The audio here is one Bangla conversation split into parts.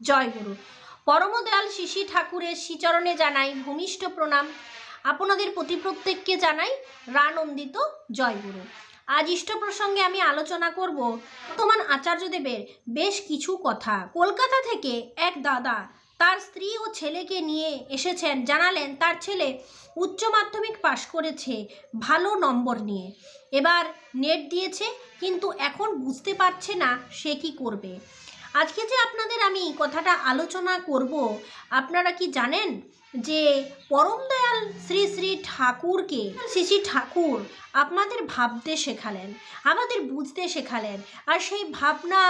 জয় গুরু। পরমদয়াল শিশি ঠাকুরের শ্রীচরণে জানাই ভূমিষ্ঠ প্রণাম। আপনাদের প্রতি প্রত্যেককে জানাই রানন্দিত জয় গুরু। আজ ইষ্ট প্রসঙ্গে আমি আলোচনা করব বর্তমান আচার্যদেবের বেশ কিছু কথা। কলকাতা থেকে এক দাদা তার স্ত্রী ও ছেলেকে নিয়ে এসেছেন, জানালেন তার ছেলে উচ্চ মাধ্যমিক পাশ করেছে, ভালো নম্বর নিয়ে। এবার নেট দিয়েছে, কিন্তু এখন বুঝতে পারছে না সে কি করবে। আজকে যে আপনাদের আমি কথাটা আলোচনা করব, আপনারা কি জানেন যে পরম দয়াল শ্রী শ্রী ঠাকুরকে, শ্রী শ্রী ঠাকুর আপনাদের ভাবতে শেখালেন, আমাদের বুঝতে শেখালেন, আর সেই ভাবনা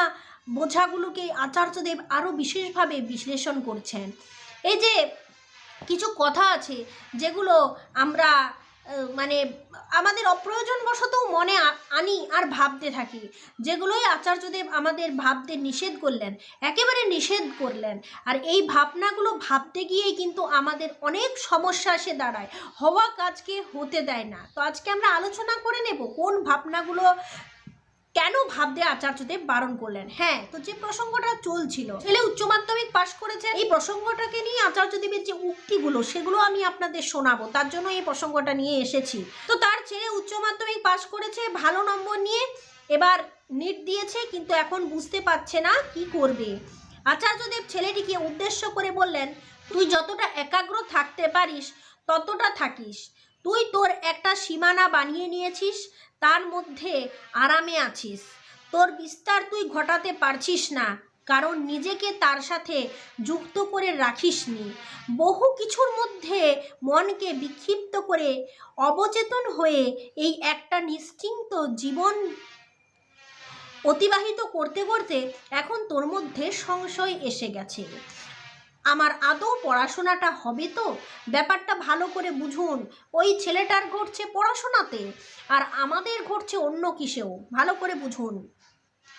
বোঝাগুলোকে আচার্যদেব আরও বিশেষভাবে বিশ্লেষণ করছেন। এই যে কিছু কথা আছে যেগুলো আমরা মানে আমাদের অপ্রয়োজনবশতও মনে আনি আর ভাবতে থাকি। যেগুলোই আচার্যদেব আমাদের ভাবতে নিষেধ করলেন, একেবারে নিষেধ করলেন। আর এই ভাবনাগুলো ভাবতে গিয়েই কিন্তু আমাদের অনেক সমস্যা এসে দাঁড়ায়। হওয়া কাজকে হতে দেয় না। তো আজকে আমরা আলোচনা করে নেব কোন ভাবনাগুলো কেন ভাবতে আচার্যদেব বারণ করলেন? হ্যাঁ তো যে প্রসঙ্গটা চলছিল, ছেলে উচ্চ মাধ্যমিক পাশ করেছে, এই প্রসঙ্গটাকে নিয়ে আচার্যদেবের যে উক্তিগুলো, সেগুলো আমি আপনাদের শোনাবো। তার জন্য এই প্রসঙ্গটা নিয়ে এসেছি। তো তার ছেলে উচ্চ মাধ্যমিক পাশ করেছে, ভালো নম্বর নিয়ে, এবার নিট দিয়েছে, কিন্তু এখন বুঝতে পারছে না কি করবে। আচার্যদেব ছেলেটিকে উদ্দেশ্য করে বললেন, তুই যতটা একাগ্র থাকতে পারিস, ততটা থাকিস। তুই তোর একটা সীমানা বানিয়ে নিয়েছিস, তার মধ্যে আরামে আছিস। তোর বিস্তার তুই ঘটাতে পারছিস না, কারণ নিজেকে তার সাথে যুক্ত করে রাখিসনি। বহু কিছুর মধ্যে মনকে বিক্ষিপ্ত করে অবচেতন হয়ে এই একটা নিশ্চিন্ত জীবন অতিবাহিত করতে করতে এখন তোর মধ্যে সংশয় এসে গেছে। আমার আদৌ পড়াশোনাটা হবে তো? ব্যাপারটা ভালো করে বুঝুন। ওই ছেলেটার ঘটছে পড়াশোনাতে, আর আমাদের ঘটছে অন্য কিসেও। ভালো করে বুঝুন।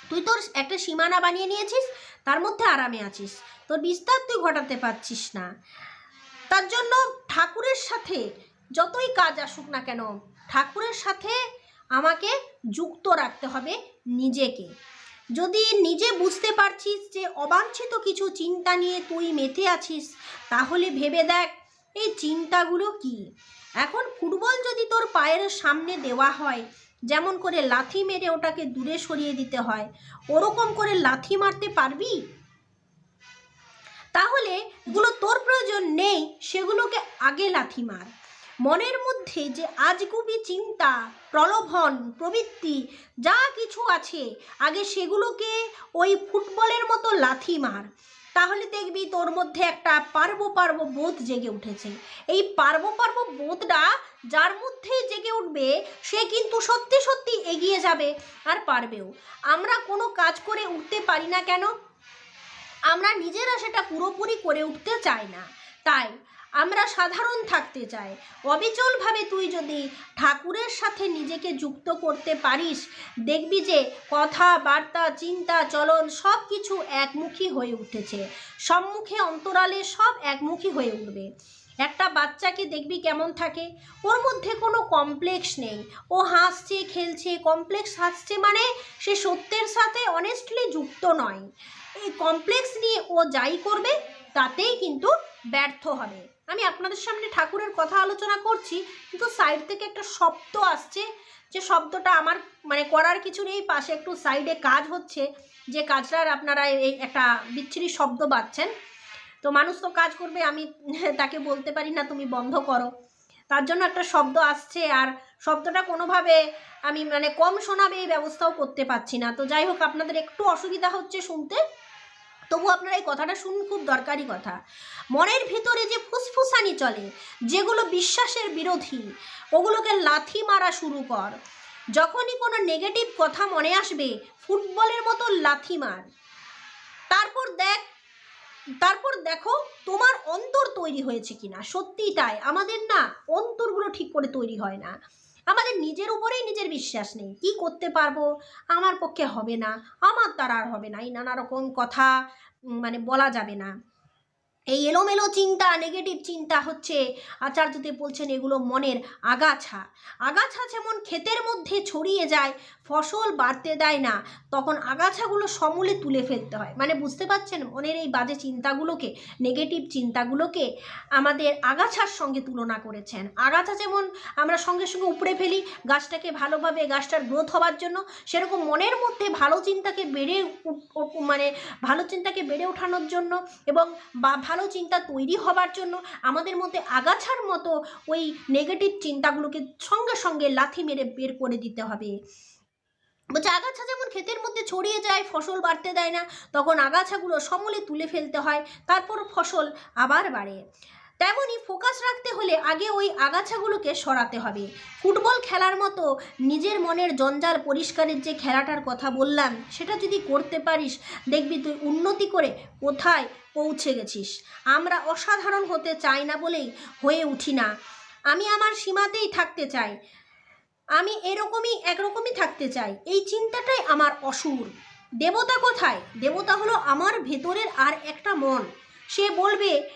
তুই তোর একটা সীমানা বানিয়ে নিয়েছিস, তার মধ্যে আরামে আছিস। তোর বিস্তার তুই ঘটাতে পারছিস না। তার জন্য ঠাকুরের সাথে যতই কাজ আসুক না কেন, ঠাকুরের সাথে আমাকে যুক্ত রাখতে হবে নিজেকে। যদি নিজে বুঝতে পারছিস যে অবাঞ্ছিত কিছু চিন্তা নিয়ে তুই মেতে আছিস, তাহলে ভেবে দেখ, এই চিন্তাগুলো কি? এখন ফুটবল যদি তোর পায়ের সামনে দেওয়া হয়, যেমন করে লাথি মেরে ওটাকে দূরে সরিয়ে দিতে হয়, ওরকম করে লাথি মারতে পারবি? তাহলে যেগুলো তোর প্রয়োজন নেই, সেগুলোকে আগে লাথি মার। মনের মধ্যে যে আজগুবি চিন্তা, প্রলোভন, প্রবৃত্তি, যা কিছু আছে, আগে সেগুলোকে ওই ফুটবলের মতো লাথি মার। তাহলে দেখবি তোর মধ্যে একটা পারব পারব বোধ জেগে উঠেছে। এই পারব পারব বোধটা যার মধ্যেই জেগে উঠবে, সে কিন্তু সত্যি সত্যি এগিয়ে যাবে আর পারবেও। আমরা কোনো কাজ করে উঠতে পারি না কেন? আমরা নিজেরা সেটা পুরোপুরি করে উঠতে চাই না। তাই আমরা সাধারণ থাকতে চাই। অবিচলভাবে তুই যদি ঠাকুরের সাথে নিজেকে যুক্ত করতে পারিস, দেখবি যে কথা বার্তা চিন্তা, চলন সব কিছু একমুখী হয়ে উঠেছে। সম্মুখে অন্তরালে সব একমুখী হয়ে উঠবে। একটা বাচ্চাকে দেখবি কেমন থাকে। ওর মধ্যে কোনো কমপ্লেক্স নেই। ও হাসছে, খেলছে কমপ্লেক্স হাসছে মানে সে সত্যের সাথে অনেস্টলি যুক্ত নয়। এই কমপ্লেক্স নিয়ে ও যাই করবে, তাতেই কিন্তু ব্যর্থ হবে। আমি আপনাদের সামনে ঠাকুরের কথা আলোচনা করছি, কিন্তু সাইড থেকে একটা শব্দ আসছে, যে শব্দটা আমার মানে করার কিছু নেই, পাশে একটু সাইডে কাজ হচ্ছে, যে কাজটার আপনারা এই একটা বিচ্ছিরি শব্দ পাচ্ছেন তো মানুষ তো কাজ করবে, আমি তাকে বলতে পারি না, তুমি বন্ধ করো। তার জন্য একটা শব্দ আসছে, আর শব্দটা কোনোভাবে আমি মানে কম শোনাবে এই ব্যবস্থাও করতে পারছি না। তো যাই হোক, আপনাদের একটু অসুবিধা হচ্ছে শুনতে। তবু আপনারা এই কথাটা শুনুন, খুব দরকারি কথা। মনের ভিতরে যে ফুসফুসানি চলে, যেগুলো বিশ্বাসের বিরোধী, ওগুলোকে লাথি মারা শুরু কর। যখনই কোনো নেগেটিভ কথা মনে আসবে, ফুটবলের মতো লাথি মার। তারপর দেখ, তারপর দেখো তোমার অন্তর তৈরি হয়েছে কিনা। সত্যিই তাই, আমাদের না অন্তরগুলো ঠিক করে তৈরি হয় না। আমাদের নিজের উপরেই নিজের বিশ্বাস নেই। কি করতে পারব? আমার পক্ষে হবে না। আমার দ্বারা আর হবে না। এই নানা রকম কথা মানে বলা যাবে না। এই এলোমেলো চিন্তা নেগেটিভ চিন্তা হচ্ছে আচার্যদেব বলছেন এগুলো মনের আগাছা। আগাছা যেমন ক্ষেতের মধ্যে ছড়িয়ে যায়, ফসল বাড়তে দেয় না, তখন আগাছাগুলো সমূলে তুলে ফেলতে হয়। মানে বুঝতে পারছেন? মনের এই বাজে চিন্তাগুলোকে নেগেটিভ চিন্তাগুলোকে আমাদের আগাছার সঙ্গে তুলনা করেছেন। আগাছা যেমন আমরা সঙ্গে সঙ্গে উপড়ে ফেলি, গাছটাকে ভালোভাবে, গাছটার গ্রোথ হওয়ার জন্য, সেরকম মনের মধ্যে ভালো চিন্তাকে বেড়ে মানে ভালো চিন্তাকে বেড়ে ওঠানোর জন্য এবং বা ভালো চিন্তা তৈরি হবার জন্য আমাদের মধ্যে আগাছার মতো ওই নেগেটিভ চিন্তাগুলোকে সঙ্গে সঙ্গে লাথি মেরে বের করে দিতে হবে। বলছে, আগাছা যেমন ক্ষেতের মধ্যে ছড়িয়ে যায়, ফসল বাড়তে দেয় না, তখন আগাছাগুলো সমূলে তুলে ফেলতে হয়, তারপর ফসল আবার বাড়ে। তেমনই ফোকাস রাখতে হলে আগে ওই আগাছাগুলোকে সরাতে হবে। ফুটবল খেলার মতো নিজের মনের জঞ্জাল পরিষ্কারের যে খেলাটার কথা বললাম, সেটা যদি করতে পারিস, দেখবি তুই উন্নতি করে কোথায় পৌঁছে গেছিস। আমরা অসাধারণ হতে চাই না বলেই হয়ে উঠি না। আমি আমার সীমাতেই থাকতে চাই। আমি এরকমই একরকমই থাকতে চাই। এই চিন্তাটাই আমার অসুর। দেবতা কোথায়? দেবতা হলো আমার ভেতরের আর একটা মন। সে বলবে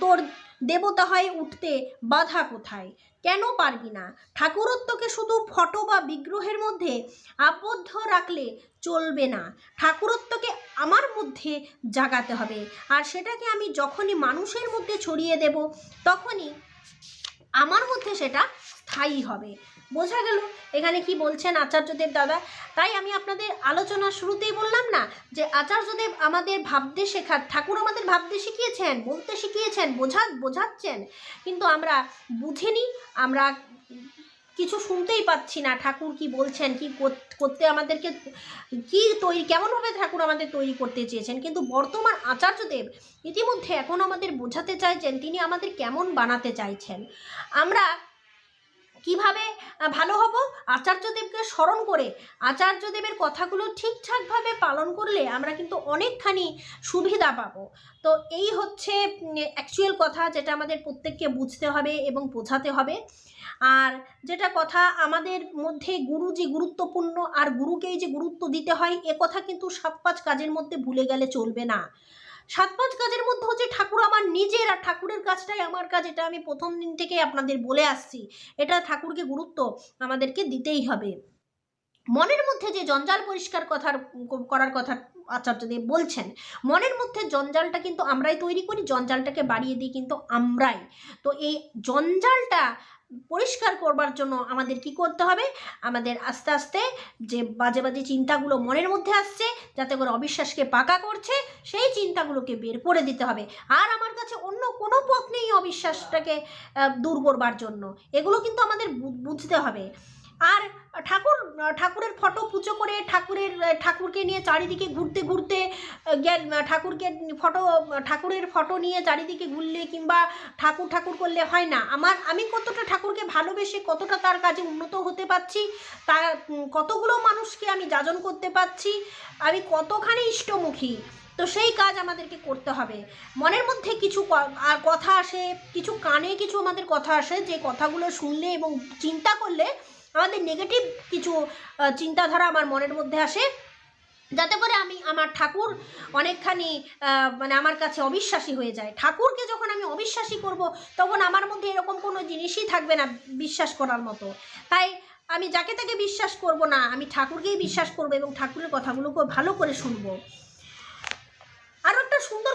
তোর দেবতা হয় উঠতে বাধা কোথায়? কেন পারবি না? ঠাকুরত্বকে শুধু ফটো বা বিগ্রহের মধ্যে আবদ্ধ রাখলে চলবে না। ঠাকুরত্বকে আমার মধ্যে জাগাতে হবে আর সেটাকে আমি যখনই মানুষের মধ্যে ছড়িয়ে দেব, তখনই আমার মধ্যে সেটা স্থায়ী হবে। বোঝা গেল। এখানে কি বলছেন আচার্যদেব দাদা? তাই আমি আপনাদের আলোচনা শুরুতেই বললাম না যে আচার্যদেব আমাদের ভাবতে শেখার, ঠাকুর আমাদের ভাবতে শিখিয়েছেন, বলতে শিখিয়েছেন, বোঝা, বোঝাচ্ছেন। কিন্তু আমরা বুঝিনি, আমরা কিছু শুনতেই পাচ্ছি না ঠাকুর কি বলছেন, কি করতে আমাদেরকে, কি তৈরি, কেমনভাবে ঠাকুর আমাদের তৈরি করতে চেয়েছেন। কিন্তু বর্তমান আচার্যদেব ইতিমধ্যে এখন আমাদের বোঝাতে চাইছেন, তিনি আমাদের কেমন বানাতে চাইছেন। আমরা কীভাবে ভালো হব? আচার্যদেবকে স্মরণ করে আচার্যদেবের কথাগুলো ঠিকঠাকভাবে পালন করলে আমরা কিন্তু অনেকখানি সুবিধা পাবো। তো এই হচ্ছে অ্যাকচুয়াল কথা যেটা আমাদের প্রত্যেককে বুঝতে হবে এবং বোঝাতে হবে। আর যেটা কথা আমাদের মধ্যে গুরু যে গুরুত্বপূর্ণ, আর গুরুকেই যে গুরুত্ব দিতে হয়, এ কথা কিন্তু সাত পাঁচ কাজের মধ্যে ভুলে গেলে চলবে না। সাত পাঁচ কাজের মধ্যে হচ্ছে ঠাকুর আমার নিজের, আর ঠাকুরের কাজটাই আমার কাজ, এটা আমি প্রথম দিন থেকে আপনাদের বলে আসছি। এটা ঠাকুরকে গুরুত্ব আমাদেরকে দিতেই হবে। মনের মধ্যে যে জঞ্জাল পরিষ্কার কথার করার কথা আচার্যদেব বলছেন, মনের মধ্যে জঞ্জালটা কিন্তু আমরাই তৈরি করি, জঞ্জালটাকে বাড়িয়ে দিই কিন্তু আমরাই। তো এই জঞ্জালটা পরিষ্কার করবার জন্য আমাদের কি করতে হবে? আমাদের আস্তে আস্তে যে বাজে বাজে চিন্তাগুলো মনের মধ্যে আসছে, যাতে করে অবিশ্বাসকে পাকা করছে, সেই চিন্তাগুলোকে বের করে দিতে হবে। আর আমার কাছে অন্য কোনো পথ নেই অবিশ্বাসটাকে দূর করবার জন্য। এগুলো কিন্তু আমাদের বুঝতে হবে। আর ঠাকুর, ঠাকুরের ফটো পুজো করে ঠাকুরের, ঠাকুরকে নিয়ে চারিদিকে ঘুরতে ঘুরতে ঠাকুরকে ফটো, ঠাকুরের ফটো নিয়ে চারিদিকে ঘুরলে কিংবা ঠাকুর ঠাকুর করলে হয় না। আমার, আমি কতটা ঠাকুরকে ভালোবেসে কতটা তার কাজে উন্নত হতে পারছি, তা কতগুলো মানুষকে আমি যাজন করতে পারছি, আমি কতখানি ইষ্টমুখী, তো সেই কাজ আমাদেরকে করতে হবে। মনের মধ্যে কিছু আর কথা আসে, কিছু কানে কিছু আমাদের কথা আসে, যে কথাগুলো শুনলে এবং চিন্তা করলে আমাদের নেগেটিভ কিছু চিন্তাধারা আমার মনের মধ্যে আসে। যাতে করে আমি আমার ঠাকুর অনেকখানি মানে আমার কাছে অবিশ্বাসী হয়ে যায়। ঠাকুরকে যখন আমি অবিশ্বাসী করব, তখন আমার মধ্যে এরকম কোনো জিনিসই থাকবে না বিশ্বাস করার মতো। তাই আমি যাকে তাকে বিশ্বাস করব না, আমি ঠাকুরকেই বিশ্বাস করব এবং ঠাকুরের কথাগুলোকে ভালো করে শুনব।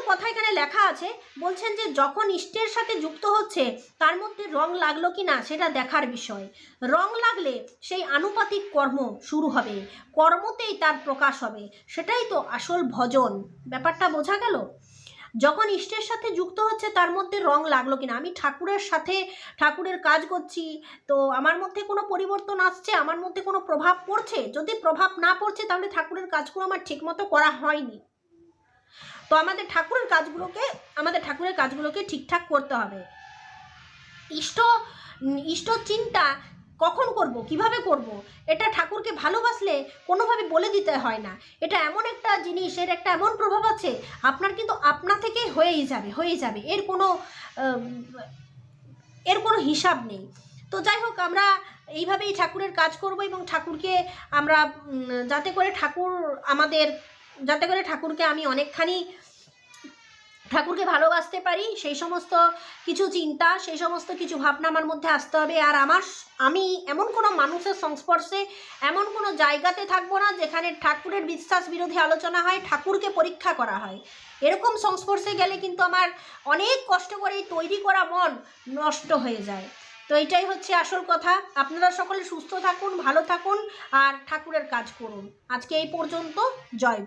কথা এখানে লেখা আছে, বলছেন যে যখন ইষ্টের সাথে যুক্ত হচ্ছে, তার মধ্যে রং লাগল কি না সেটা দেখার বিষয়। রং লাগলে সেই আনুপাতিক কর্ম শুরু হবে, কর্মতেই তার প্রকাশ হবে। সেটাই তো আসল ভজন। ব্যাপারটা বোঝা গেল? যখন ইষ্টের সাথে যুক্ত হচ্ছে, তার মধ্যে রং লাগল কিনা? আমি ঠাকুরের সাথে, ঠাকুরের কাজ করছি, তো আমার মধ্যে কোনো পরিবর্তন আসছে? আমার মধ্যে কোনো প্রভাব পড়ছে? যদি প্রভাব না পড়ছে, তাহলে ঠাকুরের কাজগুলো আমার ঠিকমতো করা হয়নি। তো আমাদের ঠাকুরের কাজগুলোকে, আমাদের ঠাকুরের কাজগুলোকে ঠিকঠাক করতে হবে। ইষ্ট ইষ্ট চিন্তা কখন করব, কীভাবে করব? এটা ঠাকুরকে ভালোবাসলে কোনোভাবে বলে দিতে হয় না। এটা এমন একটা জিনিস, এর একটা এমন প্রভাব আছে, আপনার কিন্তু আপনা থেকে হয়েই যাবে হয়ে যাবে। এর কোনো এর কোনো হিসাব নেই। তো যাই হোক, আমরা এইভাবেই ঠাকুরের কাজ করব এবং ঠাকুরকে আমরা যাতে করে ঠাকুর আমাদের যাতে করে ঠাকুরকে আমি অনেকখানি ঠাকুরকে ভালোবাসতে পারি, সেই সমস্ত কিছু চিন্তা, সেই সমস্ত কিছু ভাবনা আমার মধ্যে আসতে হবে। আর আমার আমি এমন কোনো মানুষের সংস্পর্শে, এমন কোনো জায়গাতে থাকব না যেখানে ঠাকুরের বিশ্বাস বিরোধী আলোচনা হয়, ঠাকুরকে পরীক্ষা করা হয়। এরকম সংস্পর্শে গেলে কিন্তু আমার অনেক কষ্ট করে তৈরি করা মন নষ্ট হয়ে যায়। তো এটাই হচ্ছে আসল কথা। আপনারা সকলে সুস্থ থাকুন, ভালো থাকুন, আর ঠাকুরের কাজ করুন। আজকে এই পর্যন্ত, জয়